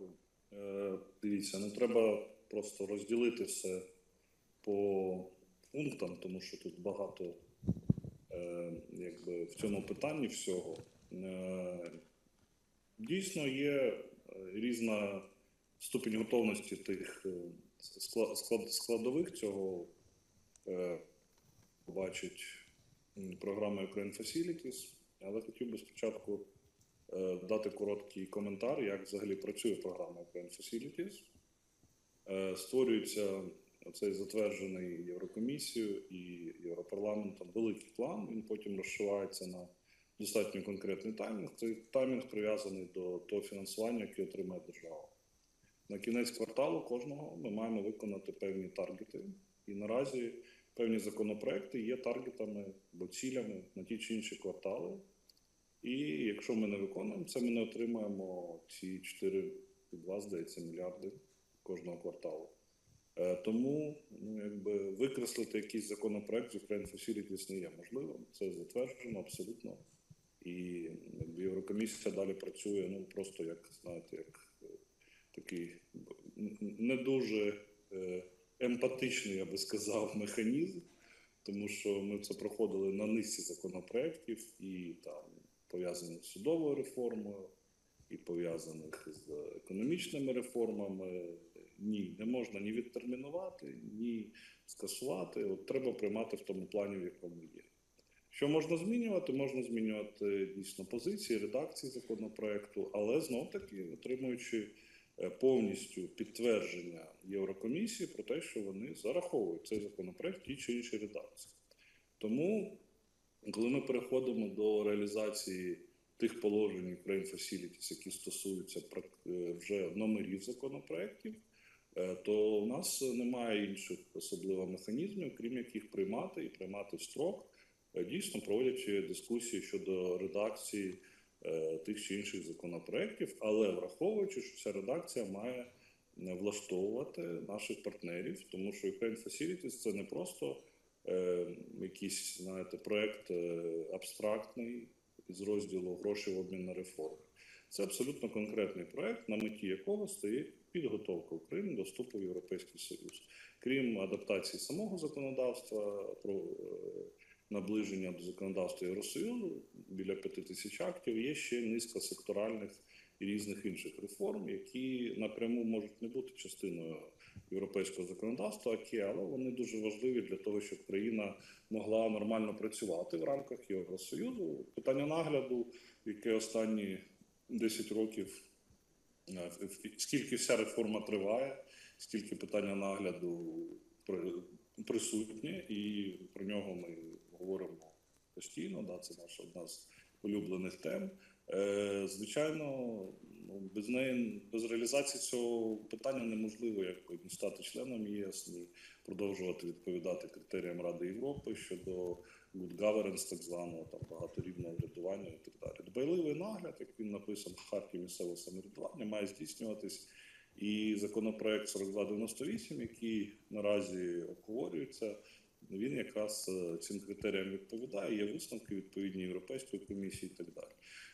Дякую. Е, Дивіться, ну треба просто розділити все по пунктам, тому що тут багато е, якби, в цьому питанні всього. Е, Дійсно, є різна ступінь готовності тих скла- склад- складових цього бачить програма Ukraine Facilities, але хотів би спочатку дати короткий коментар, як взагалі працює програма Ukraine Facilities. Е, Створюється цей затверджений Єврокомісією і Європарламентом великий план. Він потім розшивається на достатньо конкретний таймінг. Цей таймінг прив'язаний до того фінансування, яке отримає держава. На кінець кварталу кожного ми маємо виконати певні таргети. І наразі певні законопроекти є таргетами або цілями на ті чи інші квартали. І якщо ми не виконуємо це, ми не отримаємо ці 4,2, здається, мільярди кожного кварталу. Е, Тому ну, якби викреслити якийсь законопроект з Ukraine Facilities не є можливим. Це затверджено абсолютно. І якби, Єврокомісія далі працює ну просто як знаєте, як е, такий не дуже е, емпатичний, я би сказав, механізм, тому що ми це проходили на низці законопроєктів і там пов'язаних з судовою реформою, і пов'язаних з економічними реформами. Ні, не можна ні відтермінувати, ні скасувати. От треба приймати в тому плані, в якому є. Що можна змінювати? Можна змінювати дійсно позиції, редакції законопроекту, але знов таки отримуючи е, повністю підтвердження Єврокомісії про те, що вони зараховують цей законопроект в тій чи іншій редакції. Тому, коли ми переходимо до реалізації тих положень Ukraine Facilities, які стосуються е, вже номерів законопроектів, е, то у нас немає інших особливо механізмів, крім яких приймати і приймати в строк, е, дійсно проводячи дискусії щодо редакції тих чи інших законопроєктів, але враховуючи, що ця редакція має влаштовувати наших партнерів, тому що Ukraine Facilities – це не просто е, якийсь, знаєте, проект е, абстрактний з розділу гроші в обмін на реформи. Це абсолютно конкретний проект, на меті якого стоїть підготовка України до вступу в Європейський Союз. Крім адаптації самого законодавства про е, наближення до законодавства Євросоюзу біля п'яти тисяч актів, є ще низка секторальних різних інших реформ, які напряму можуть не бути частиною європейського законодавства, але вони дуже важливі для того, щоб країна могла нормально працювати в рамках Євросоюзу. Питання нагляду, яке останні 10 років, е, скільки вся реформа триває, скільки питання нагляду при- присутнє, і про нього ми говоримо постійно. Да, це наша одна з улюблених тем. Е, Звичайно, ну, без неї, без реалізації цього питання неможливо як ні стати членом ЄС, ні продовжувати відповідати критеріям Ради Європи щодо good governance, так званого там багаторівного врядування і так далі. Дбайливий нагляд, як він написав в харті місцевого самоврядування, має здійснюватись. І законопроект 4298, який наразі обговорюється, він якраз е, цим критеріям відповідає. Є висновки відповідні Європейської комісії і так далі.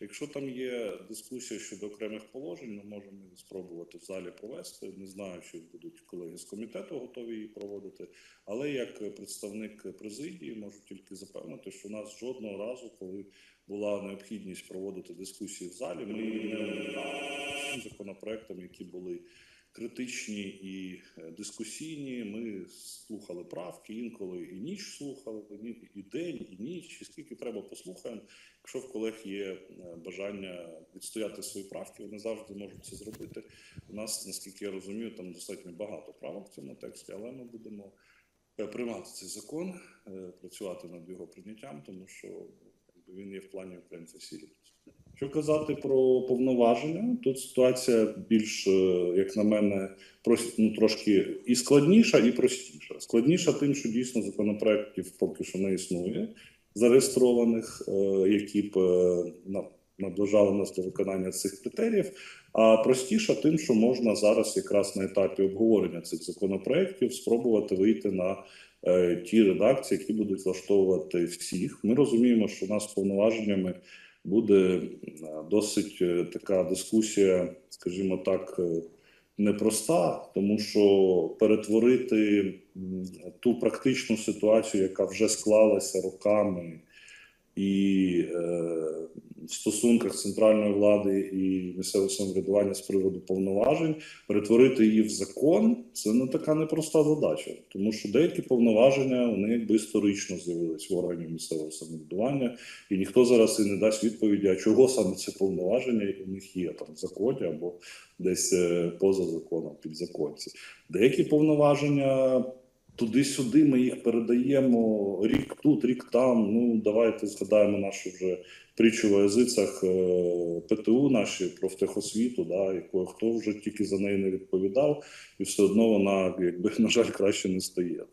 Якщо там є дискусія щодо окремих положень, ми можемо спробувати в залі провести. Не знаю, чи будуть колеги з комітету готові її проводити. Але як представник президії можу тільки запевнити, що у нас жодного разу, коли була необхідність проводити дискусії в залі, ми її не уникали законопроектам, які були критичні і е, дискусійні. Ми слухали правки, інколи і ніч слухали, і день, і ніч, і скільки треба послухаємо. Якщо в колег є е, бажання відстояти свої правки, вони завжди можуть це зробити. У нас, наскільки я розумію, там достатньо багато правок в цьому тексті, але ми будемо е, приймати цей закон, працювати над його прийняттям, тому що він є в плані Ukraine Facilities. Що казати про повноваження? Тут ситуація більш, е, як на мене, ну, трошки і складніша, і простіша. Складніша тим, що дійсно законопроєктів поки що не існує, зареєстрованих, е, які б е, наближали нас до виконання цих критеріїв. А простіша тим, що можна зараз, якраз на етапі обговорення цих законопроєктів, спробувати вийти на ті редакції, які будуть влаштовувати всіх. Ми розуміємо, що у нас повноваженнями буде е, досить е, така дискусія, скажімо так, е, непроста, тому що перетворити ту практичну ситуацію, яка вже склалася роками, і е, в стосунках центральної влади і місцевого самоврядування з приводу повноважень, перетворити її в закон це не така непроста задача, тому що деякі повноваження вони якби історично з'явились в органів місцевого самоврядування, і ніхто зараз і не дасть відповіді, а чого саме це повноваження у них є там в законі або десь е, поза законом, підзаконці. Деякі повноваження туди-сюди ми їх передаємо рік тут, рік там. Ну давайте згадаємо нашу вже притчу в язицях е, ПТУ наші профтехосвіту, да, якою хто вже тільки за неї не відповідав, і все одно вона, якби на жаль, краще не стає. Е,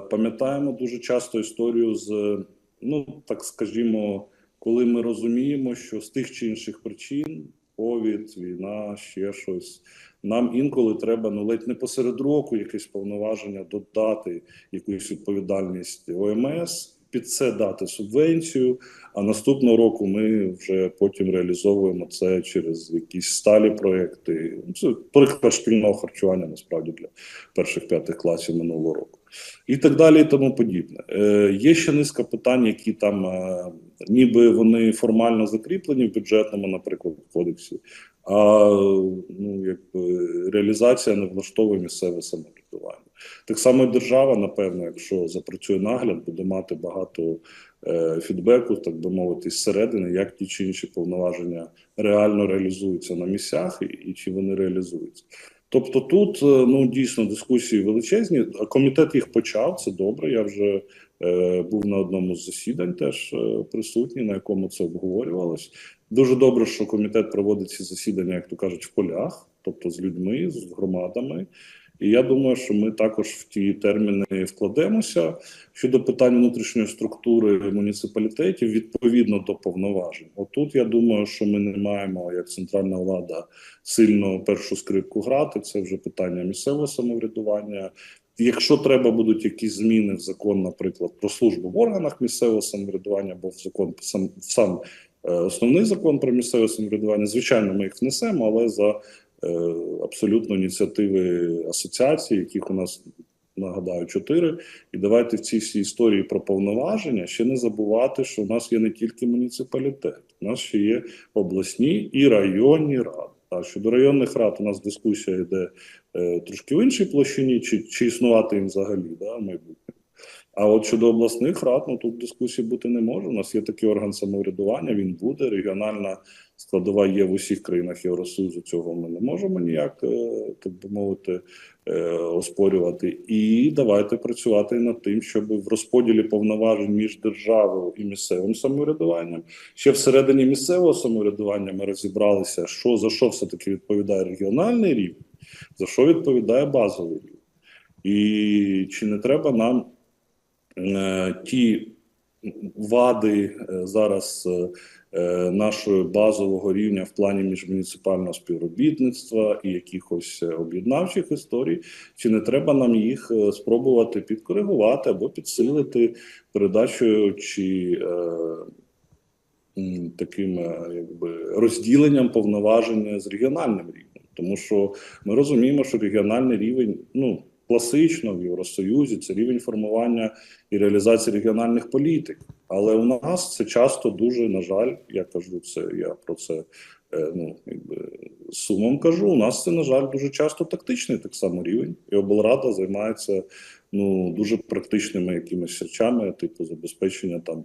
пам'ятаємо дуже часто історію з, ну так скажімо, коли ми розуміємо, що з тих чи інших причин ковід, війна, ще щось. Нам інколи треба ну ледь не посеред року якесь повноваження додати якусь відповідальність ОМС, під це дати субвенцію. А наступного року ми вже потім реалізовуємо це через якісь сталі проекти. Це приклад шкільного харчування насправді для перших п'ятих класів минулого року, і так далі, і тому подібне. Е, Є ще низка питань, які там е, ніби вони формально закріплені в бюджетному, наприклад, кодексі, а ну якби реалізація не влаштовує місцеве самоврядування. Так само держава, напевно, якщо запрацює нагляд, буде мати багато е, фідбеку, так би мовити, зсередини, як ті чи інші повноваження реально реалізуються на місцях і, і чи вони реалізуються. Тобто тут е, ну дійсно дискусії величезні. Комітет їх почав. Це добре. Я вже е, був на одному з засідань, теж е, присутній, на якому це обговорювалось. Дуже добре, що комітет проводить ці засідання, як то кажуть, в полях, тобто з людьми, з громадами. І я думаю, що ми також в ті терміни вкладемося щодо питань внутрішньої структури муніципалітетів відповідно до повноважень. Отут я думаю, що ми не маємо як центральна влада сильно першу скрипку грати. Це вже питання місцевого самоврядування. Якщо треба будуть якісь зміни в закон, наприклад, про службу в органах місцевого самоврядування, або в закон сам сам е, основний закон про місцеве самоврядування, звичайно, ми їх внесемо, але за абсолютно ініціативи асоціації, яких у нас нагадаю чотири. І давайте в цій всій історії про повноваження ще не забувати, що у нас є не тільки муніципалітет, у нас ще є обласні і районні ради. А щодо районних рад, у нас дискусія йде е, трошки в іншій площині, чи, чи існувати їм взагалі да, в майбутньому. А от щодо обласних рад, ну тут дискусії бути не може. У нас є такий орган самоврядування, він буде. Регіональна складова є в усіх країнах Євросоюзу. Цього ми не можемо ніяк, е, так би мовити, е, оспорювати. І давайте працювати над тим, щоб в розподілі повноважень між державою і місцевим самоврядуванням ще всередині місцевого самоврядування ми розібралися, що за що все таки відповідає регіональний рівень, за що відповідає базовий рівень. І чи не треба нам ті вади е, зараз е, е, нашого базового рівня в плані міжмуніципального співробітництва і якихось е, об'єднавчих історій, чи не треба нам їх е, спробувати підкоригувати або підсилити передачею чи е, таким е, якби розділенням повноважень з регіональним рівнем, тому що ми розуміємо, що регіональний рівень, ну класично в Євросоюзі, це рівень формування і реалізації регіональних політик. Але у нас це часто дуже, на жаль, я кажу це, я про це е, ну якби сумом кажу. У нас це, на жаль, дуже часто тактичний так само рівень, і облрада займається ну дуже практичними якимись речами, типу забезпечення там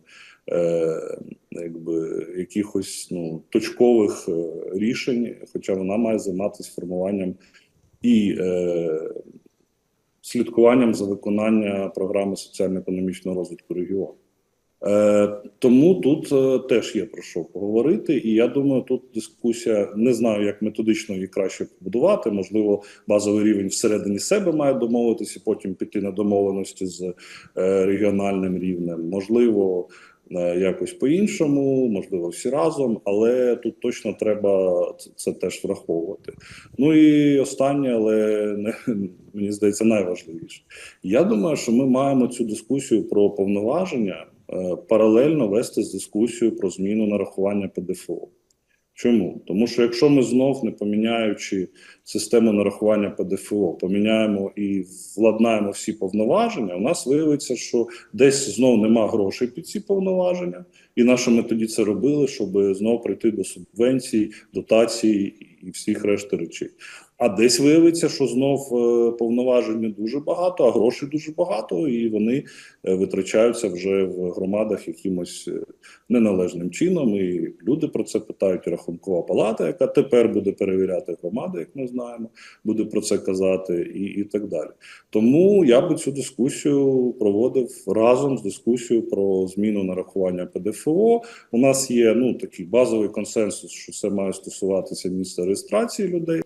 е, якби якихось ну точкових е, рішень, хоча вона має займатися формуванням і е, слідкуванням за виконання програми соціально-економічного розвитку регіону. Е, тому тут е, теж є про що поговорити, і я думаю, тут дискусія не знаю, як методично її краще побудувати. Можливо, базовий рівень всередині себе має домовитися, потім піти на домовленості з е, регіональним рівнем. Можливо, якось по-іншому, можливо, всі разом, але тут точно треба це, теж враховувати. Ну і останнє, але не мені здається, найважливіше. Я думаю, що ми маємо цю дискусію про повноваження е, паралельно вести з дискусію про зміну нарахування ПДФО. Чому? Тому що якщо ми знов не поміняючи систему нарахування ПДФО, поміняємо і владнаємо всі повноваження, у нас виявиться, що десь знов нема грошей під ці повноваження, і на що ми тоді це робили, щоб знов прийти до субвенцій, дотацій і всіх решти речей. А десь виявиться, що знов е, повноважень не дуже багато, а грошей дуже багато, і вони е, витрачаються вже в громадах якимось е, неналежним чином. І люди про це питають. Рахункова палата, яка тепер буде перевіряти громади, як ми знаємо, буде про це казати, і, і так далі. Тому я би цю дискусію проводив разом з дискусією про зміну нарахування ПДФО. У нас є ну такий базовий консенсус, що це має стосуватися місця реєстрації людей.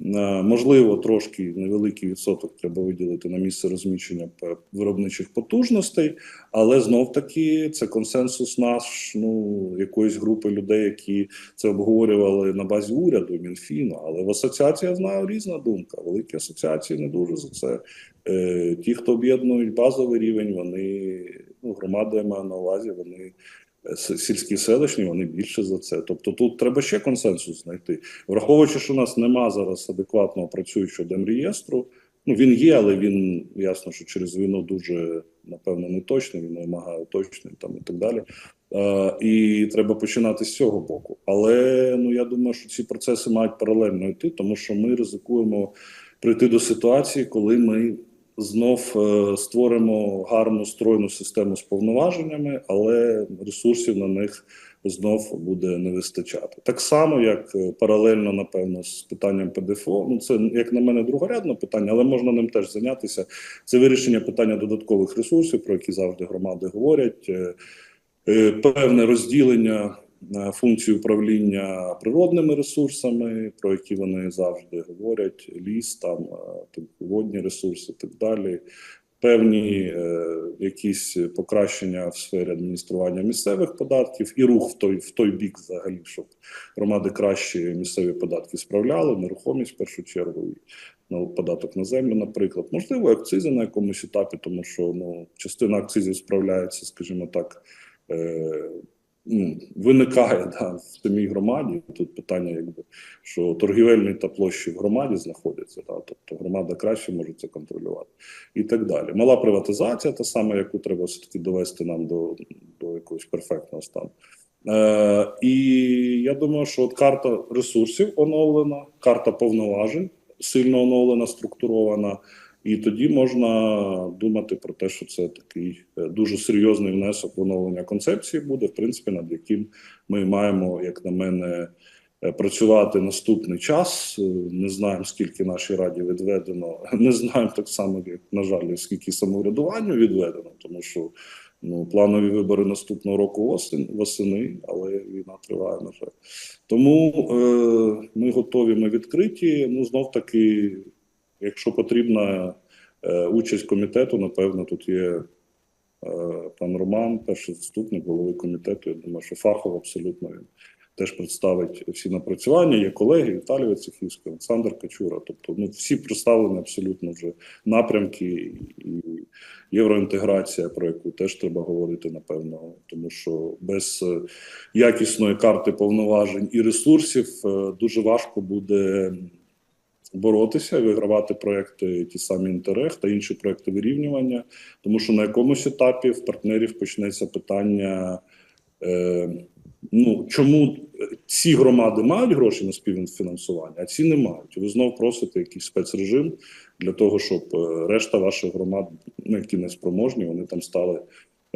Е, Можливо, трошки невеликий відсоток треба виділити на місце розміщення виробничих потужностей, але знов таки це консенсус наш, ну якоїсь групи людей, які це обговорювали на базі уряду, Мінфіну. Але в асоціації я знаю різна думка. Великі асоціації не дуже за це. Е, Ті, хто об'єднують базовий рівень, вони ну громади я маю на увазі, вони. Сільські селищні вони більше за це. Тобто тут треба ще консенсус знайти. Враховуючи, що у нас нема зараз адекватного працюючого демреєстру, ну він є, але він ясно, що через війну дуже напевно не точний, він вимагає уточнень там і так далі. Е, і треба починати з цього боку. Але ну я думаю, що ці процеси мають паралельно йти, тому що ми ризикуємо прийти до ситуації, коли ми знов е, створимо гарну стройну систему з повноваженнями, але ресурсів на них знов буде не вистачати. Так само, як е, паралельно, напевно, з питанням ПДФО. Ну це як на мене другорядне питання, але можна ним теж зайнятися. Це вирішення питання додаткових ресурсів, про які завжди громади говорять. Е, Певне розділення е, функцій управління природними ресурсами, про які вони завжди говорять: ліс, там е, водні ресурси, і так далі. Певні е, якісь покращення в сфері адміністрування місцевих податків і рух в той в той бік, взагалі, щоб громади краще місцеві податки справляли, нерухомість в першу чергу, і ну, податок на землю, наприклад. Можливо, акцизи на якомусь етапі, тому що ну, частина акцизів справляється, скажімо так, е, виникає да, в самій громаді. Тут питання, якби що торгівельні та площі в громаді знаходяться, да, тобто громада краще може це контролювати і так далі. Мала приватизація, та сама, яку треба все таки довести нам до, до якогось перфектного стану. Е, і я думаю, що от карта ресурсів оновлена, карта повноважень сильно оновлена, структурована. І тоді можна думати про те, що це такий е, дуже серйозний внесок в оновлення концепції буде, в принципі, над яким ми маємо, як на мене, е, працювати наступний час. Е, Не знаємо, скільки нашій раді відведено. Не знаємо так само, як на жаль, скільки самоврядуванню відведено, тому що ну планові вибори наступного року осень, восени, але війна триває на жаль. Тому е, ми готові, ми відкриті. Ну знов таки, якщо потрібна е, участь комітету, напевно, тут є е, пан Роман, перший заступник голови комітету. Я думаю, що фахово абсолютно він теж представить всі напрацювання. Є колеги Віталій Вацехівський, Олександр Качура. Тобто, ну всі представлені абсолютно вже напрямки і євроінтеграція, про яку теж треба говорити, напевно, тому що без е, якісної карти повноважень і ресурсів дуже важко буде боротися вигравати проекти, ті самі інтерег та інші проекти вирівнювання, тому що на якомусь етапі в партнерів почнеться питання. Е, Ну чому ці громади мають гроші на співфінансування, а ці не мають? Ви знов просите якийсь спецрежим для того, щоб е, решта ваших громад, ну які не спроможні, вони там стали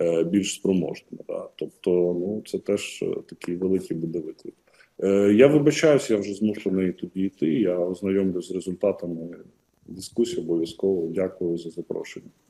е, більш спроможними. Да? Тобто, ну це теж е, такий великий буде виклик. Е, Я вибачаюся, я вже змушений тоді йти. Я ознайомлюсь з результатами дискусії обов'язково. Дякую за запрошення.